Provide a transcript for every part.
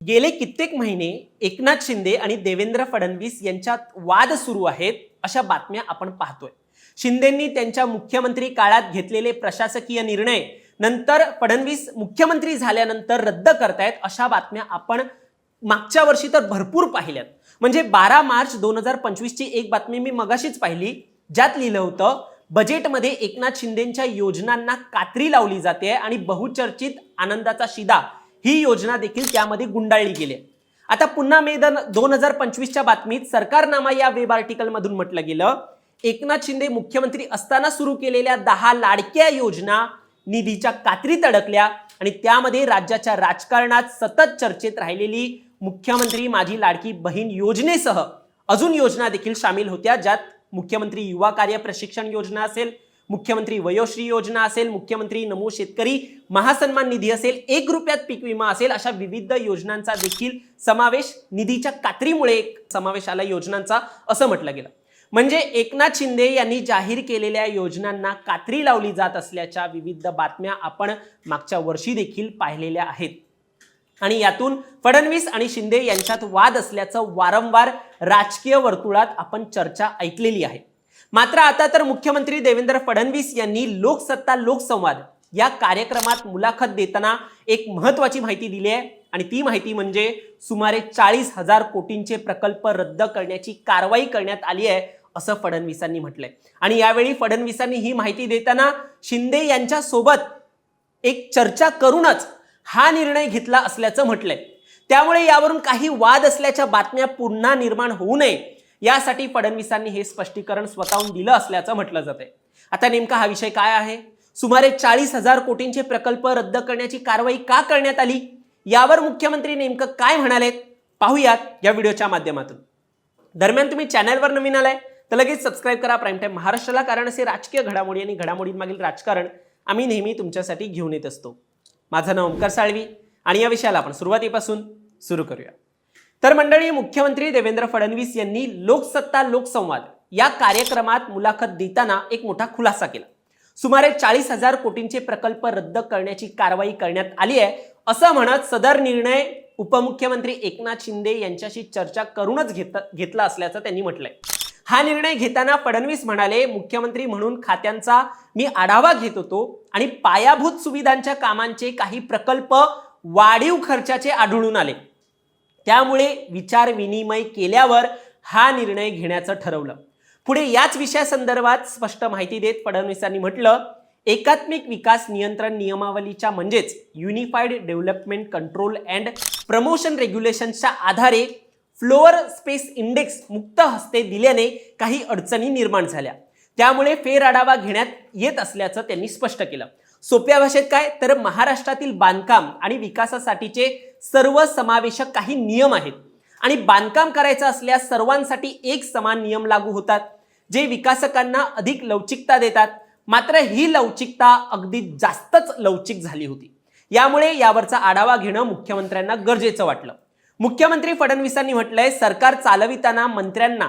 गेले कित्येक महिने एकनाथ शिंदे आणि देवेंद्र फडणवीस यांच्यात वाद सुरू आहेत अशा बातम्या आपण पाहतोय. शिंदेंनी त्यांच्या मुख्यमंत्री काळात घेतलेले प्रशासकीय निर्णय नंतर फडणवीस मुख्यमंत्री झाल्यानंतर रद्द करतायत अशा बातम्या आपण मागच्या वर्षी तर भरपूर पाहिल्यात. म्हणजे बारा मार्च दोन हजार पंचवीसची एक बातमी मी मगाशीच पाहिली ज्यात लिहिलं होतं बजेटमध्ये एकनाथ शिंदेच्या योजनांना कात्री लावली जाते आणि बहुचर्चित आनंदाचा शिदा ही योजना देखील त्यामध्ये गुंडाळली गेली आहे. आता पुन्हा मे दोन हजार पंचवीसच्या बातमीत सरकारनामा या वेब आर्टिकलमधून म्हटलं गेलं एकनाथ शिंदे मुख्यमंत्री असताना सुरू केलेल्या दहा लाडक्या योजना निधीच्या कात्रीत अडकल्या आणि त्यामध्ये राज्याच्या राजकारणात सतत चर्चेत राहिलेली मुख्यमंत्री माझी लाडकी बहीण योजनेसह अजून योजना देखील सामील होत्या ज्यात मुख्यमंत्री युवा कार्य प्रशिक्षण योजना असेल मुख्यमंत्री वयोश्री योजना असेल मुख्यमंत्री नमो शेतकरी महासन्मान निधी असेल एक रुपयात पीक विमा असेल अशा विविध योजनांचा देखील समावेश निधीच्या कात्रीमुळे एक समावेश आला योजनांचा असं म्हटलं गेलं. म्हणजे एकनाथ शिंदे यांनी जाहीर केलेल्या योजनांना कात्री लावली जात असल्याच्या विविध बातम्या आपण मागच्या वर्षी देखील पाहिलेल्या आहेत. आणि यातून फडणवीस आणि शिंदे यांच्यात वाद असल्याचं वारंवार राजकीय वर्तुळात आपण चर्चा ऐकलेली आहे. मात्र आता तर मुख्यमंत्री देवेंद्र फडणवीस यांनी लोकसत्ता लोकसंवाद या कार्यक्रमात मुलाखत देताना एक महत्वाची माहिती दिली आहे. आणि ती माहिती म्हणजे सुमारे चाळीस हजार कोटींचे प्रकल्प रद्द करण्याची कारवाई करण्यात आली आहे असं फडणवीसांनी म्हटलंय. आणि यावेळी फडणवीसांनी ही माहिती देताना शिंदे यांच्या सोबत एक चर्चा करूनच हा निर्णय घेतला असल्याचं म्हटलंय. त्यामुळे यावरून काही वाद असल्याच्या बातम्या पुन्हा निर्माण होऊ नये यासाठी फडणवीसांनी हे स्पष्टीकरण स्वतःहून दिलं असल्याचं म्हटलं जातंय. आता नेमका हा विषय काय आहे? सुमारे चाळीस हजार कोटींचे प्रकल्प रद्द करण्याची कारवाई का करण्यात आली? यावर मुख्यमंत्री नेमकं काय म्हणालेत? पाहूयात या व्हिडिओच्या माध्यमातून. दरम्यान तुम्ही चॅनलवर नवीन आलाय तर लगेच सबस्क्राईब करा प्राईम टाईम महाराष्ट्राला कारण असे राजकीय घडामोडी आणि घडामोडींमागील राजकारण आम्ही नेहमी तुमच्यासाठी घेऊन येत असतो. माझं नाव ओंकार साळवी आणि या विषयाला आपण सुरुवातीपासून सुरू करूया. तर मंडळी मुख्यमंत्री देवेंद्र फडणवीस यांनी लोकसत्ता लोकसंवाद या कार्यक्रमात मुलाखत देताना एक मोठा खुलासा केला. सुमारे चाळीस हजार कोटींचे प्रकल्प रद्द करण्याची कारवाई करण्यात आली आहे असं म्हणत सदर निर्णय उपमुख्यमंत्री एकनाथ शिंदे यांच्याशी चर्चा करूनच घेत घेतला असल्याचं त्यांनी म्हटलंय. हा निर्णय घेताना फडणवीस म्हणाले मुख्यमंत्री म्हणून खात्यांचा मी आढावा घेत होतो आणि पायाभूत सुविधांच्या कामांचे काही प्रकल्प वाढीव खर्चाचे आढळून आले. त्यामुळे विचार विनिमय केल्यावर हा निर्णय घेण्याचं ठरवलं. पुढे याच विषयासंदर्भात स्पष्ट माहिती देत फडणवीसांनी म्हटलं एकात्मिक विकास नियंत्रण नियमावलीच्या म्हणजेच unified development control and promotion रेग्युलेशनच्या आधारे फ्लोअर स्पेस इंडेक्स मुक्त हस्ते दिल्याने काही अडचणी निर्माण झाल्या. त्यामुळे फेरआढावा घेण्यात येत असल्याचं त्यांनी स्पष्ट केलं. सोप्या भाषेत काय? तर महाराष्ट्रातील बांधकाम आणि विकासासाठीचे सर्व समावेशक काही नियम आहेत. आणि बांधकाम करायचं असल्यास सर्वांसाठी एक समान नियम लागू होतात जे विकासकांना अधिक लवचिकता देतात. मात्र ही लवचिकता अगदी जास्तच लवचिक झाली होती. यामुळे यावरचा आढावा घेणं मुख्यमंत्र्यांना गरजेचं वाटलं. मुख्यमंत्री फडणवीसांनी म्हटलंय सरकार चालविताना मंत्र्यांना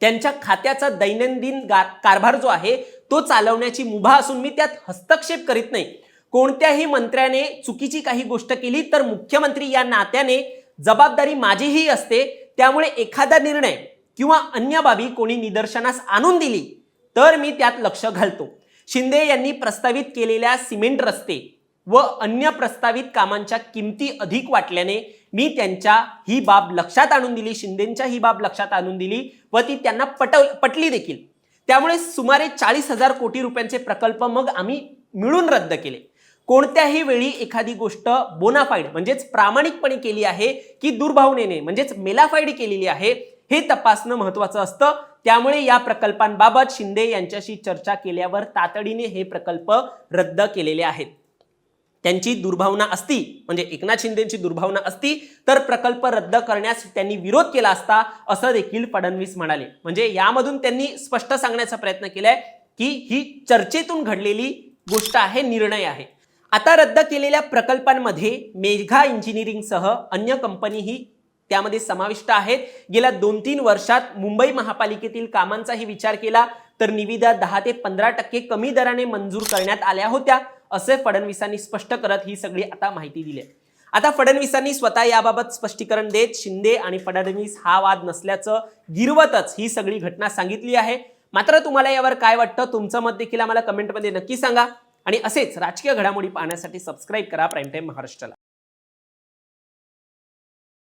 त्यांच्या खात्याचा दैनंदिन गा- कारभार जो आहे तो चालवण्याची मुभा असून मी त्यात हस्तक्षेप करीत नाही. कोणत्याही मंत्र्याने चुकीची काही गोष्ट केली तर मुख्यमंत्री या नात्याने जबाबदारी माझीही असते. त्यामुळे एखादा निर्णय किंवा अन्य बाबी कोणी निदर्शनास आणून दिली तर मी त्यात लक्ष घालतो. शिंदे यांनी प्रस्तावित केलेल्या सिमेंट रस्ते व अन्य प्रस्तावित कामांच्या किमती अधिक वाटल्याने मी त्यांच्या ही बाब लक्षात आणून दिली शिंदेच्या ही बाब लक्षात आणून दिली व ती त्यांना पटव पटली देखील. त्यामुळे सुमारे चाळीस हजार कोटी रुपयांचे प्रकल्प मग आम्ही मिळून रद्द केले. कोणत्याही वेळी एखादी गोष्ट बोनाफाईड म्हणजेच प्रामाणिकपणे केली आहे की दुर्भावनेने म्हणजेच मेलाफाईड केलेली आहे हे तपासणं महत्वाचं असतं. त्यामुळे या प्रकल्पांबाबत शिंदे यांच्याशी चर्चा केल्यावर तातडीने हे प्रकल्प रद्द केलेले आहेत. त्यांची दुर्भावना असती म्हणजे एकनाथ शिंदेची दुर्भावना असती तर प्रकल्प रद्द करण्यास त्यांनी विरोध केला असता असं देखील फडणवीस म्हणाले. म्हणजे यामधून त्यांनी स्पष्ट सांगण्याचा प्रयत्न केलाय की ही चर्चेतून घडलेली गोष्ट आहे निर्णय आहे. आता रद्द केलेल्या प्रकल्पांमध्ये मेघा इंजिनिअरिंगसह अन्य कंपनीही त्यामध्ये समाविष्ट आहेत. गेल्या दोन तीन वर्षात मुंबई महापालिकेतील कामांचाही विचार केला तर निविदा दहा ते पंधरा टक्के कमी दराने मंजूर करण्यात आल्या होत्या. असे फडणवीसांनी स्पष्ट करत ही सगळी आता माहिती दिली आहे. आता फडणवीसांनी स्वतः याबाबत स्पष्टीकरण देत शिंदे आणि फडणवीस हा वाद नसल्याचं गिरवतच ही सगळी घटना सांगितली आहे. मात्र तुम्हाला यावर काय वाटतं? तुमचं मत देखील आम्हाला कमेंटमध्ये नक्की सांगा. आणि असेच राजकीय घडामोडी पाहण्यासाठी सबस्क्राईब करा. प्राईम टाईम महाराष्ट्राला.